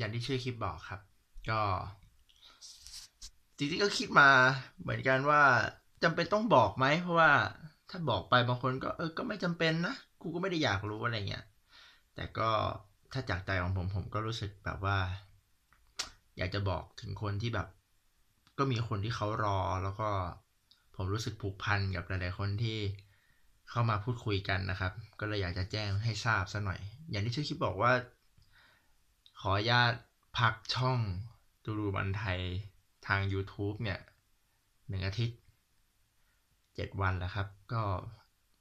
อย่างที่ชื่อคลิปบอกครับ ก็จริงๆก็คิดมาเหมือนกันว่าจำเป็นต้องบอกไหมเพราะว่าถ้าบอกไปบางคนก็เออก็ไม่จำเป็นนะกูก็ไม่ได้อยากรู้อะไรเงี้ยแต่ก็ถ้าจากใจของผมผมก็รู้สึกแบบว่า อยากจะบอกถึงคนที่แบบ ก็มีคนที่เขารอแล้วก็ผมรู้สึกผูกพันกับหลายๆคนที่เข้ามาพูดคุยกันนะครับ ก็เลยอยากจะแจ้งให้ทราบซะหน่อย อย่างที่ชื่อคลิปบอกว่า ขออนุญาตพักช่องตูรูบันไทยทาง YouTube เนี่ยหนึ่งอาทิตย์เจ็ดวันแล้วครับ ก็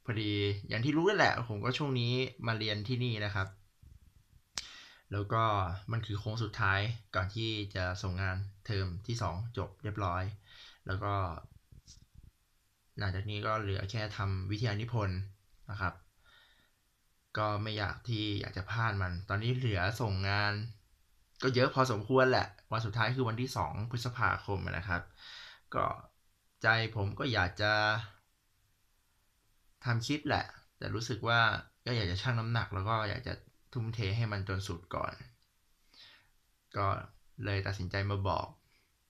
พอดีอย่างที่รู้กันแหละ ผมก็ช่วงนี้มาเรียนที่นี่นะครับ แล้วก็มันคือโค้งสุดท้ายก่อนที่จะส่งงานเทอมที่2จบเรียบร้อย แล้วก็ หลังจากนี้ก็เหลือแค่ทำวิทยานิพนธ์นะครับ ก็ไม่อยากที่อยากจะพลาดมัน ตอนนี้เหลือส่งงาน ก็เยอะพอสมควรแหละ วันสุดท้ายคือวันที่ 2 พฤษภาคมนะครับ ก็ใจผมก็อยากจะทำคลิปแหละ แต่รู้สึกว่าก็อยากจะชั่งน้ำหนัก แล้วก็อยากจะทุ่มเทให้มันจนสุดก่อน ก็เลยตัดสินใจมาบอก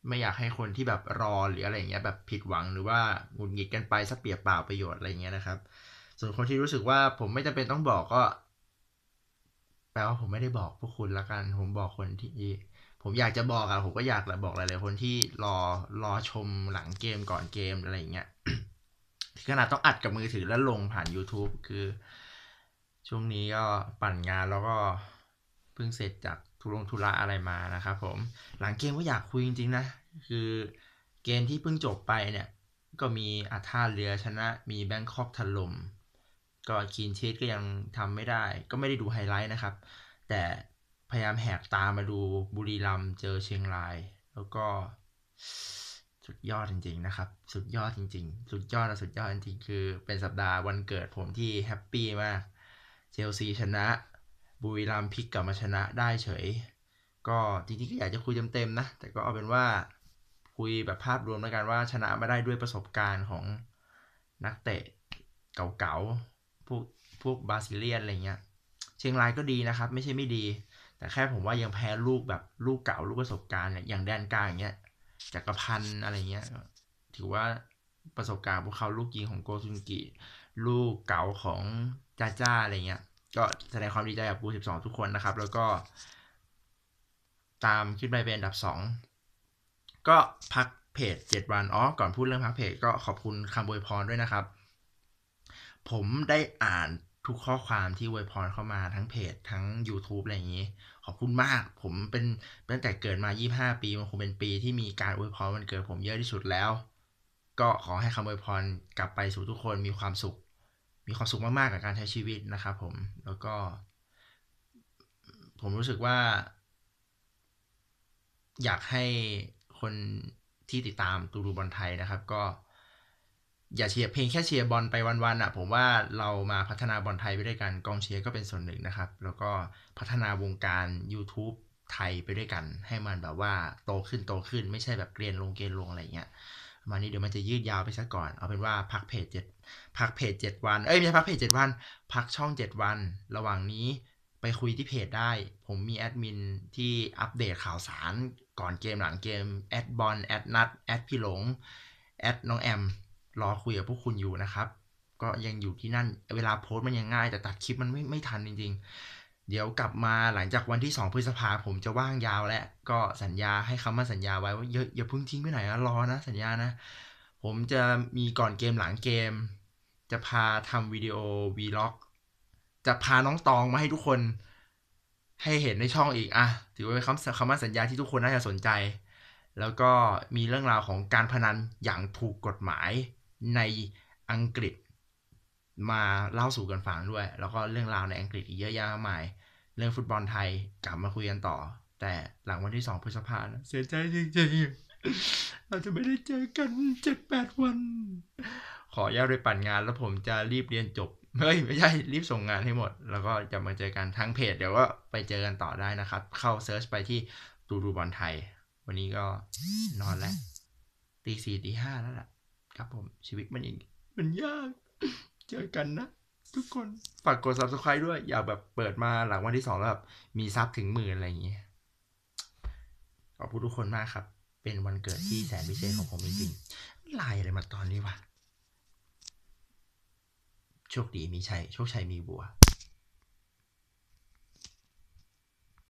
ไม่อยากให้คนที่แบบรอหรืออะไรเงี้ยแบบผิดหวังหรือว่าหงุดหงิดกันไปสักเปียบเปล่าประโยชน์อะไรเงี้ยนะครับ ส่วนคนที่รู้สึกว่าผมไม่จำเป็นต้องบอกก็แปลว่าผมไม่ได้บอกพวกคุณละกัน ผมบอกคนที่ ผมอยากจะบอกอะผมก็อยากแหละบอกหลายๆคนที่รอรอชมหลังเกมก่อนเกมอะไรอย่างเงี้ยขนาดต้องอัดกับมือถือแล้วลงผ่าน YouTube คือ ช่วงนี้ก็ปั่นงานแล้วก็เพิ่งเสร็จจากทุรงทุระอะไรมานะครับผมหลังเกมก็อยากคุยจริงๆนะ คือเกมที่เพิ่งจบไปเนี่ย ก็มีอาท่าเรือชนะ มีแบงคอกถล่ม ก็คีนชีตก็ยังทำไม่ได้ ก็ไม่ได้ดูไฮไลท์นะครับ แต่พยายามแหกตามาดูบุรีรัมเจอเชียงราย แล้วก็สุดยอดจริง ๆ นะครับ สุดยอดจริง ๆ สุดยอดและสุดยอดจริงๆคือเป็นสัปดาห์วันเกิดผมที่แฮปปี้มากเชลซีชนะบุรีรัมพลิกกลับมาชนะได้เฉย ก็จริงๆก็อยากจะคุยเต็มๆนะ แต่ก็เอาเป็นว่าคุยแบบภาพรวมแล้วกันว่าชนะมาได้ด้วยประสบการณ์ของนักเตะเก่าๆ พวกพวกบาซิเลียนอะไรเงี้ย เชียงรายก็ดีนะครับ ไม่ใช่ไม่ดี แต่แค่ผมว่ายังแพ้ลูกแบบลูกเก่าลูกประสบการณ์เนี่ยอย่างแดนกลางอย่างเงี้ยจักรพันธ์อะไรเงี้ย ถือว่าประสบการณ์พวกเขาลูกยิงของโกซุนกิ ลูกเก่าของจ้าจ้าอะไรเงี้ย ก็แสดงความดีใจกับปู12ทุกคนนะครับ แล้วก็ ตามขึ้นไปเป็นอันดับ2ก็พักเพจ 7 วันอ๋อก่อนพูดเรื่องพักเพจก็ขอบคุณคำอวยพรด้วยนะครับ ผมได้อ่านทุกข้อความที่อวยพรเข้ามาทั้งเพจทั้ง YouTube อะไรอย่างนี้ ขอบคุณมาก ผมเป็นตั้งแต่เกิดมา 25 ปี มันคงเป็นปีที่มีการอวยพรวันเกิดผมเยอะที่สุดแล้ว ก็ขอให้คำอวยพรกลับไปสู่ทุกคนมีความสุข มีความสุขมากๆกับการใช้ชีวิตนะครับผมแล้วก็ ผมรู้สึกว่า อยากให้คนที่ติดตามตูรูบอลไทยนะครับ ก็ อย่าเชียร์เพลงแค่เชียร์บอลไปวันๆอะผมว่าเรามาพัฒนาบอลไทยไปด้วยกันกองเชียร์ก็เป็นส่วนหนึ่งนะครับ แล้วก็พัฒนาวงการ YouTube ไทยไปด้วยกัน ให้มันแบบว่าโตขึ้นโตขึ้นไม่ใช่แบบเกรียนลงเกณฑ์ลงอะไรเงี้ยมานี้เดี๋ยวมันจะยืดยาวไปซะก่อน เอาเป็นว่าพักเพจเจ็ดพักเพจเจ็ดวัน เอ้ยไม่ใช่พักเพจเจ็ดวัน พักช่องเจ็ดวัน ระหว่างนี้ไปคุยที่เพจได้ ผมมีแอดมินที่อัปเดตข่าวสารก่อนเกมหลังเกม แอดบอลแอดนัดแอดพี่หลง แอดน้องแอม รอคุยกับพวกคุณอยู่นะครับ ก็ยังอยู่ที่นั่นเวลาโพสต์มันยังง่าย แต่ตัดคลิปมันไม่ไม่ทันจริง ๆ เดี๋ยวกลับมาหลังจากวันที่ 2 พฤษภาผมจะว่างยาวแล้วก็สัญญาให้คำมั่นสัญญาไว้ว่าอย่าอย่าเพิ่งทิ้งไปไหนนะรอนะสัญญานะ ผมจะมีก่อนเกมหลังเกม จะพาทำวิดีโอวีล็อกจะพาน้องตองมาให้ทุกคนให้เห็นในช่องอีกอะถือว่าเป็นคำคำมั่นสัญญาที่ทุกคนน่าจะสนใจ แล้วก็มีเรื่องราวของการพนันอย่างถูกกฎหมาย ในอังกฤษมาเล่าสู่กันฟังด้วย แล้วก็เรื่องราวในอังกฤษอีกเยอะแยะมากมาย เรื่องฟุตบอลไทยกลับมาคุยกันต่อ แต่หลังวันที่2พฤษภาคมเสียใจจริงๆ เราจะไม่ได้เจอกันเจ็ดแปดวัน ขออนุญาไปปั่นงานแล้วผมจะรีบเรียนจบเฮ้ยไม่ใช่รีบส่งงานให้หมด แล้วก็จะมาเจอกันทั้งเพจ เดี๋ยวก็ไปเจอกันต่อได้นะครับ เข้าเซิร์ชไปที่ตูดูบอลไทย วันนี้ก็นอนแล้วตีสี่ตีห้าแล้วล่ะ ครับผมชีวิตมันอย่างมันยาก เจอกันนะ ทุกคนฝากกด subscribe ด้วย อย่าแบบเปิดมาหลังวันที่สองแล้วแบบมีซับถึงหมื่นอะไรอย่างเงี้ยขอบคุณทุกคนมากครับ เป็นวันเกิดที่แสนพิเศษของผมจริงๆไลน์อะไรมาตอนนี้วะโชคดีมีชัยโชคชัยมีบัว